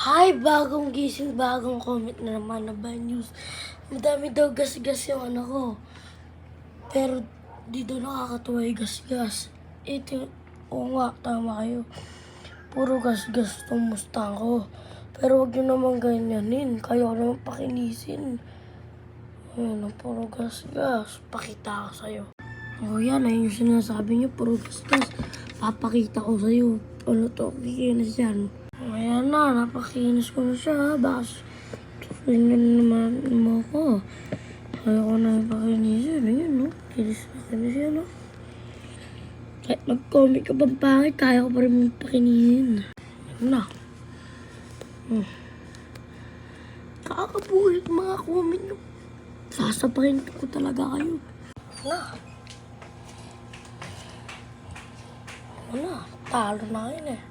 Hi, bagong gising, bagong comment na naman na bad news. Madami daw gas-gas yung ano ko. Pero di daw nakakatuwa yung gas-gas. Ito, oo nga, tama kayo. Puro gas-gas tong Mustang ko. Pero wag nyo naman ganyanin. Kayo naman pakinisin. Ayun, puro gas-gas. Pakita ko sa'yo. O yan, ayun yung sinasabi niyo, puro gas-gas. Papakita ko sa'yo. Ano to, kikinis yan. Ayan na, napakinis ko na siya. Baka na naman mo ko. Ayaw ko na ipakinisin. Ayun, no? Kinis na kinis yan, no? Kahit mag-comment ka pang pangit, kaya ko pa rin mong pakinisin. Ayun na. Hmm. Kakabulit mga comment nyo. Sasapakin ko talaga kayo. Na. Wala, talo na yun eh.